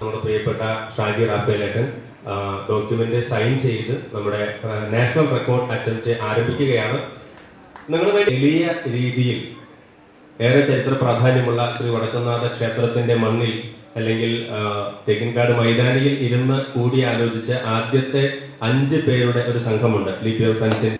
നമ്മുടെ പ്രിയപ്പെട്ട Shaji റാഫേലേട്ടൻ document sign ചെയ്ത് നമ്മുടെ നാഷണൽ റെക്കോർഡ് അറ്റംപ്റ്റ് ആരംഭിക്കുകയാണ്. നിങ്ങളുടെ എളിയ രീതിയിൽ ഏറെ ചരിത്ര പ്രാധാന്യമുള്ള ശ്രീ വടക്കുന്നാഥ ക്ഷേത്രത്തിന്റെ മണ്ണിൽ അല്ലെങ്കിൽ തെക്കിൻകാട് മൈതാനിയിൽ ഇരുന്ന് കൂടിയാലോചിച്ച ആദ്യത്തെ അഞ്ച് പേരുടെ ഒരു സംഘമുണ്ട് ലിപിയർ പെൻസിൻ